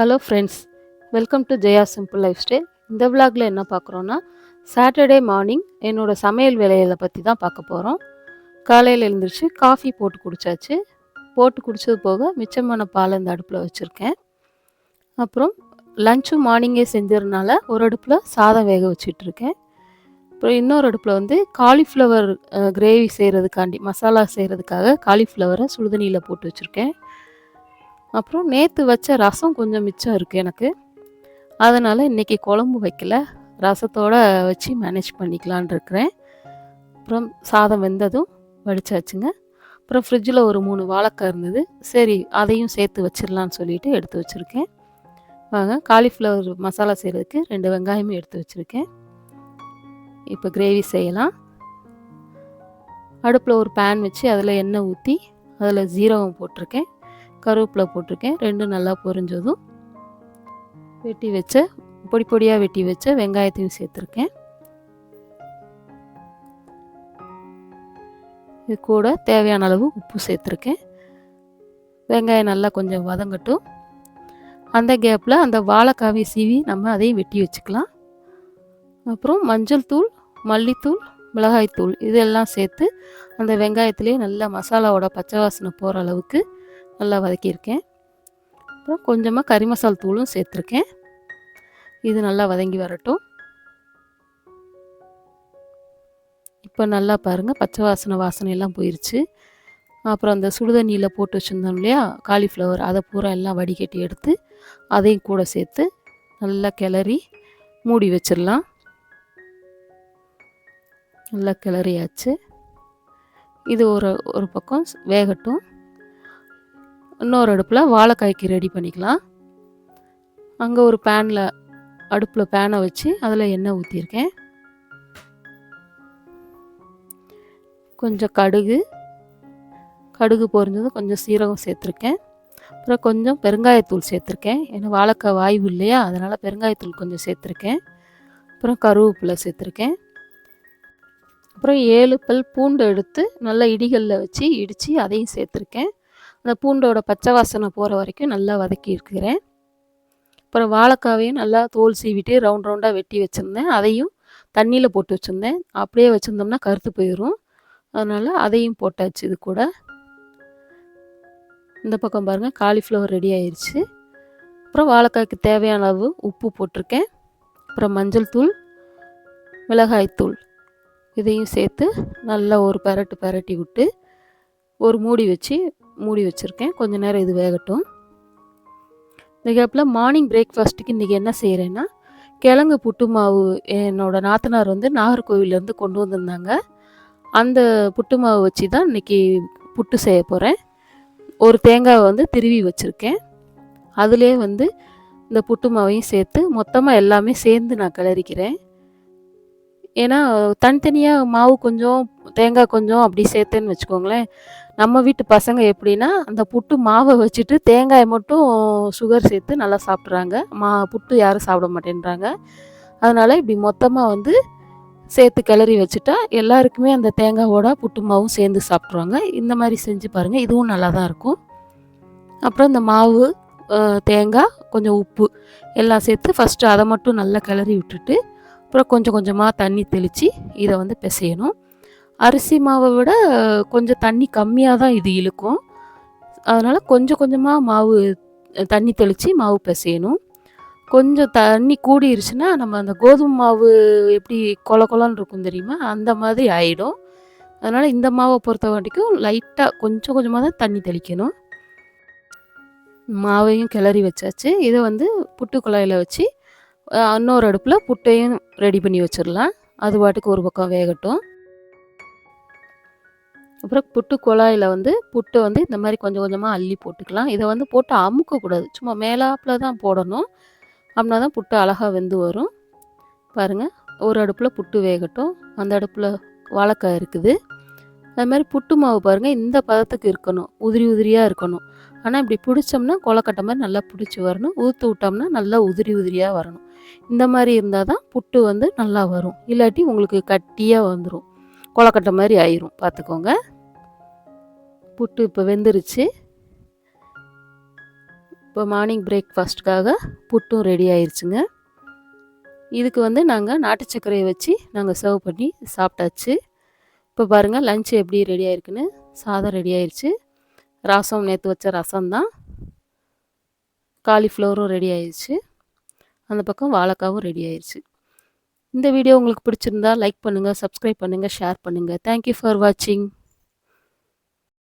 Hello friends welcome to Jaya simple life style இந்த விலாகில் என்ன பார்க்குறோன்னா சாட்டர்டே மார்னிங் என்னோட சமையல் வேலைகளை பற்றி தான் பார்க்க போகிறோம் காலையில் எழுந்திரிச்சு காஃபி போட்டு குடித்தாச்சு போட்டு குடித்தது போக மிச்சமான பால் இந்த அடுப்பில் வச்சுருக்கேன். அப்புறம் லஞ்சும் மார்னிங்கே செஞ்சதுனால ஒரு அடுப்பில் சாதம் வேக வச்சிட்ருக்கேன் அப்புறம் இன்னொரு அடுப்பில் வந்து காலிஃப்ளவர் கிரேவி செய்கிறதுக்காண்டி மசாலா செய்கிறதுக்காக காலிஃப்ளவரை சுடுதண்ணியில் போட்டு வச்சுருக்கேன். அப்புறம் நேற்று வச்ச ரசம் கொஞ்சம் மிச்சம் இருக்குது எனக்கு. அதனால் இன்றைக்கி குழம்பு வைக்கல. ரசத்தோடு வச்சு மேனேஜ் பண்ணிக்கலான் இருக்கிறேன். அப்புறம் சாதம் வெந்ததும் வடிச்சாச்சுங்க. அப்புறம் ஃப்ரிட்ஜில் ஒரு மூணு வாழைக்காய் இருந்தது. சரி அதையும் சேர்த்து வச்சிடலான்னு சொல்லிட்டு எடுத்து வச்சுருக்கேன். வாங்க காலிஃப்ளவர் மசாலா செய்கிறதுக்கு ரெண்டு வெங்காயமும் எடுத்து வச்சுருக்கேன். இப்போ கிரேவி செய்யலாம். அடுப்பில் ஒரு பேன் வச்சு அதில் எண்ணெய் ஊற்றி அதில் ஜீரகம் போட்டிருக்கேன். கருவேப்பிலை போட்டிருக்கேன். ரெண்டும் நல்லா பொரிஞ்சதும் வெட்டி வச்ச பொடி பொடியாக வெட்டி வச்ச வெங்காயத்தையும் சேர்த்துருக்கேன். இது கூட தேவையான அளவு உப்பு சேர்த்துருக்கேன். வெங்காயம் நல்லா கொஞ்சம் வதங்கட்டும். அந்த கேப்பில் அந்த வாழைக்காவை சீவி நம்ம அதையும் வெட்டி வச்சுக்கலாம். அப்புறம் மஞ்சள் தூள் மல்லித்தூள் மிளகாய்த்தூள் இதெல்லாம் சேர்த்து அந்த வெங்காயத்துலேயே நல்லா மசாலாவோட பச்சை வாசனை போகிற அளவுக்கு நல்லா வதக்கியிருக்கேன். அப்புறம் கொஞ்சமாக கறி மசால் தூளும் சேர்த்துருக்கேன். இது நல்லா வதங்கி வரட்டும். இப்போ நல்லா பாருங்கள் பச்சை வாசனை வாசனை எல்லாம் போயிடுச்சு அப்புறம் அந்த சுடுதண்ணியில் போட்டு வச்சுருந்தோம் இல்லையா காலிஃப்ளவர் அதை பூரா எல்லாம் வடிகட்டி எடுத்து அதையும் கூட சேர்த்து நல்லா கிளறி மூடி வச்சிடலாம். நல்லா கிளறியாச்சு. இது ஒரு ஒரு பக்கம் வேகட்டும். இன்னொரு அடுப்பில் வாழைக்காய்க்கு ரெடி பண்ணிக்கலாம். அங்கே ஒரு பேனில் அடுப்பில் பேனை வச்சு அதில் எண்ணெய் ஊற்றிருக்கேன் கொஞ்சம் கடுகு கடுகு பொரிஞ்சதும் கொஞ்சம் சீரகம் சேர்த்துருக்கேன். அப்புறம் கொஞ்சம் பெருங்காயத்தூள் சேர்த்துருக்கேன். ஏன்னா வாழைக்காய் வாய்வு இல்லையா அதனால் பெருங்காயத்தூள் கொஞ்சம் சேர்த்துருக்கேன். அப்புறம் கருவேப்பிலை சேர்த்துருக்கேன். அப்புறம் ஏழு பல் பூண்டு எடுத்து நல்லா இடிகளில் வச்சு இடித்து அதையும் சேர்த்துருக்கேன். அந்த பூண்டோட பச்சை வாசனை போகிற வரைக்கும் நல்லா வதக்கி இருக்கிறேன். அப்புறம் வாழைக்காவையும் நல்லா தோல் சீவிட்டு ரவுண்ட் ரவுண்டாக வெட்டி வச்சுருந்தேன். அதையும் தண்ணியில் போட்டு வச்சுருந்தேன். அப்படியே வச்சுருந்தோம்னா கருத்து போயிடும் அதனால் அதையும் போட்டாச்சு இது கூட. இந்த பக்கம் பாருங்கள் காலிஃப்ளவர் ரெடி ஆயிடுச்சு அப்புறம் வாழைக்காய்க்கு தேவையான அளவு உப்பு போட்டிருக்கேன். அப்புறம் மஞ்சள் தூள் மிளகாய் தூள் இதையும் சேர்த்து நல்லா ஒரு பரட்டு பரட்டி விட்டு ஒரு மூடி வச்சு மூடி வச்சுருக்கேன். கொஞ்ச நேரம் இது வேகட்டும். இந்த கேப்பில் மார்னிங் பிரேக்ஃபாஸ்ட்டுக்கு இன்றைக்கி என்ன செய்கிறேன்னா கிழங்கு புட்டு மாவு என்னோடய நாத்தனார் வந்து நாகர்கோவிலேருந்து கொண்டு வந்திருந்தாங்க. அந்த புட்டு மாவு வச்சு தான் இன்றைக்கி புட்டு செய்ய போகிறேன் ஒரு தேங்காவை வந்து திருவி வச்சுருக்கேன். அதிலே வந்து இந்த புட்டு மாவையும் சேர்த்து மொத்தமாக எல்லாமே சேர்ந்து நான் கிளறிக்கிறேன். ஏன்னா தனித்தனியாக மாவு கொஞ்சம் தேங்காய் கொஞ்சம் அப்படி சேர்த்தேன்னு வச்சுக்கோங்களேன். நம்ம வீட்டு பசங்க எப்படின்னா அந்த புட்டு மாவை வச்சுட்டு தேங்காயை மட்டும் சுகர் சேர்த்து நல்லா சாப்பிட்றாங்க. மா புட்டு யாரும் சாப்பிட மாட்டேன்றாங்க. அதனால் இப்படி மொத்தமாக வந்து சேர்த்து கிளறி வச்சுட்டா எல்லாருக்குமே அந்த தேங்காவோட புட்டு மாவும் சேர்ந்து சாப்பிட்ருவாங்க இந்த மாதிரி செஞ்சு பாருங்கள் இதுவும் நல்லா தான் இருக்கும். அப்புறம் இந்த மாவு தேங்காய் கொஞ்சம் உப்பு எல்லாம் சேர்த்து ஃபஸ்ட்டு அதை மட்டும் நல்லா கிளறி விட்டுட்டு அப்புறம் கொஞ்சம் கொஞ்சமாக தண்ணி தெளித்து இதை வந்து பிசையணும். அரிசி மாவை விட கொஞ்சம் தண்ணி கம்மியாக தான் இது இழுக்கும். அதனால் கொஞ்சம் கொஞ்சமாக மாவு தண்ணி தெளித்து மாவு பிசையணும். கொஞ்சம் தண்ணி கூடிருச்சுன்னா நம்ம அந்த கோதுமை மாவு எப்படி கொல கொலன்னு இருக்கும் தெரியுமா? அந்த மாதிரி ஆகிடும் அதனால் இந்த மாவை பொறுத்த வரைக்கும் லைட்டாக கொஞ்சம் கொஞ்சமாக தான் தண்ணி தெளிக்கணும். மாவையும் கிளறி வச்சாச்சு. இதை வந்து புட்டு குழாயில் வச்சு இன்னொரு அடுப்பில் புட்டையும் ரெடி பண்ணி வச்சிடலாம். அது பாட்டுக்கு ஒரு பக்கம் வேகட்டும். அப்புறம் புட்டு குழாயில் வந்து புட்டை வந்து இந்த மாதிரி கொஞ்சம் கொஞ்சமாக அள்ளி போட்டுக்கலாம். இதை வந்து போட்டு அமுக்கக்கூடாது சும்மா மேலாப்பில் தான் போடணும். அப்படின்னா தான் புட்டு அழகாக வெந்து வரும். பாருங்கள் ஒரு அடுப்பில் புட்டு வேகட்டும். அந்த அடுப்பில் வாழைக்காய் இருக்குது. அது மாதிரி புட்டு மாவு பாருங்கள் இந்த பதத்துக்கு இருக்கணும். உதிரி உதிரியாக இருக்கணும். ஆனால் இப்படி பிடிச்சோம்னா கொலக்கட்டை மாதிரி நல்லா பிடிச்சி வரணும். ஊற்று விட்டோம்னா நல்லா உதிரி உதிரியாக வரணும். இந்த மாதிரி இருந்தால் தான் புட்டு வந்து நல்லா வரும். இல்லாட்டி உங்களுக்கு கட்டியாக வந்துடும் கொலக்கட்டை மாதிரி ஆயிரும். பார்த்துக்கோங்க புட்டு இப்போ வெந்துருச்சு. இப்போ மார்னிங் பிரேக்ஃபாஸ்ட்டுக்காக புட்டும் ரெடி ஆயிடுச்சுங்க இதுக்கு வந்து நாங்கள் நாட்டு சர்க்கரையை வச்சு நாங்கள் சர்வ் பண்ணி சாப்பிட்டாச்சு. இப்போ பாருங்கள் லஞ்சு எப்படி ரெடி ஆயிருக்குன்னு. சாதம் ரெடி ஆயிடுச்சு ரசம் நேற்று வச்ச ரசம் தான். காலிஃப்ளவரும் ரெடி ஆயிடுச்சு அந்த பக்கம் வாழைக்காவும் ரெடி ஆயிடுச்சு இந்த வீடியோ உங்களுக்கு பிடிச்சிருந்தா லைக் பண்ணுங்கள் சப்ஸ்கிரைப் பண்ணுங்கள் ஷேர் பண்ணுங்கள் தேங்க்யூ ஃபார் வாட்சிங்